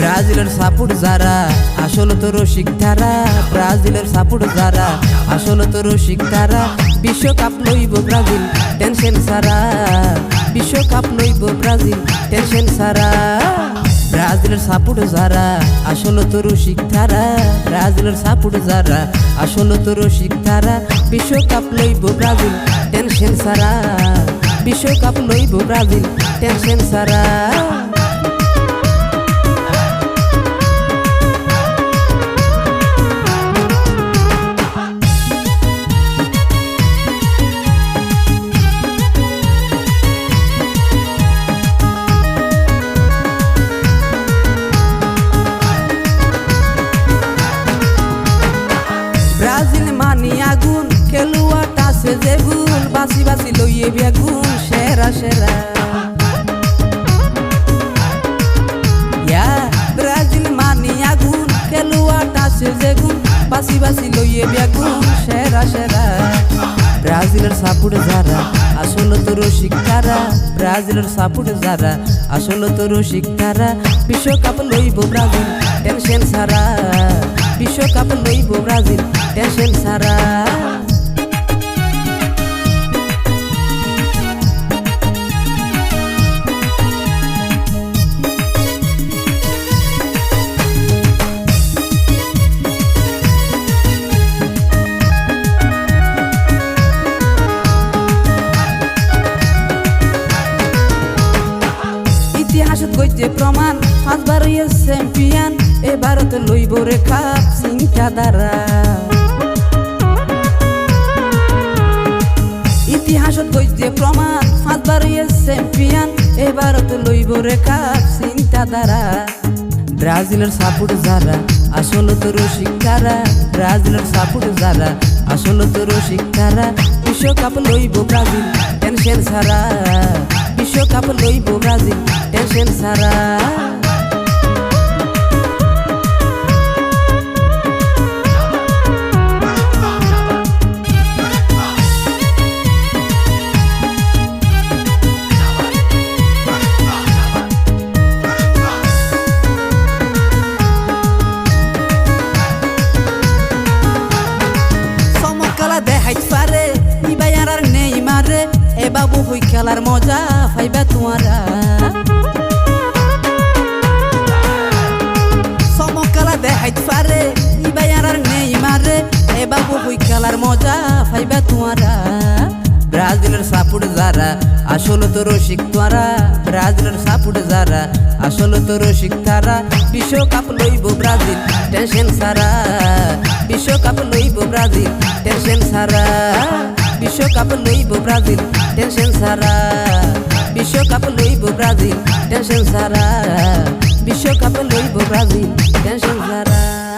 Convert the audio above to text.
ব্রাজিলের সাপোর্ট যারা, আসলে তো রসিক তারা। ব্রাজিলের সাপোর্ট যারা, আসলে তো রসিক তারা। বিশ্বকাপ লইব ব্রাজিল, টেনশন সারা বিশ্বকাপ লইব ব্রাজিল, টেনশন সারা ব্রাজিলের সাপোর্ট যারা, আসলে তো রসিক তারা। ব্রাজিলের সাপোর্ট যারা, আসলে তো রসিক তারা। বিশ্বকাপ লইব ব্রাজিল, টেনশন সারা বিশ্বকাপ লইব ব্রাজিল, টেনশন সারা বাসি বাসি লইয়ে বেগুন সেরা সেরা। ইয়া, ব্রাজিল মানি আগুন খেলুয়াট আছে যেগুন বাসি বাসি লইয়ে বেগুন সেরা সেরা। ব্রাজিলের সাপোর্ট যারা, আসলে তো রসিক তারা। ব্রাজিলের সাপোর্ট যারা, আসলে তো রসিক তারা। বিশ্বকাপ লইব ব্রাজিল, টেনশন সারা বিশ্বকাপ লইব ব্রাজিল, টেনশন সারা ইতিহাসত গইতে প্রমাণ, পাঁচবার চ্যাম্পিয়ন এবারত লইব রে চিন্তা দ্বারা। ইতিহাসত গইতে প্রমাণ, পাঁচবার চ্যাম্পিয়ন এবারত লইব রে কাপ চিন্তা দ্বারা। ব্রাজিলের সাপোর্ট যারা আসলে তারা। ব্রাজিলের সাপোর্ট যারা আসলে তারা। বিশ্বকাপ লইব ব্রাজিল টেনশন ছাড়া বিশ্বকাপ লইব ব্রাজিল টেনশন চমকালা দেখাইত পারে ইবাই এ বাবু হই খেলার মজা পাইবা তোমারা। চমকালা দেখাইত পারে, ইবাই আর আর নেই মারে। এ বাবু হই খেলার মজা পাইবা তোমারা। ব্রাজিলের সাপোর্ট যারা, আসলে তো রসিক তোরা। ব্রাজিলের সাপোর্ট যারা, আসলে তো রসিক তারা। বিশ্বকাপ লইব ব্রাজিল, টেনশন সারা বিশ্বকাপ লইব ব্রাজিল, টেনশন সারা বিশ্বকাপ লইব ব্রাজিল টেনশন সারা বিশ্বকাপ লইব ব্রাজিল টেনশন সারা বিশ্বকাপ লইব ব্রাজিল টেনশন সারা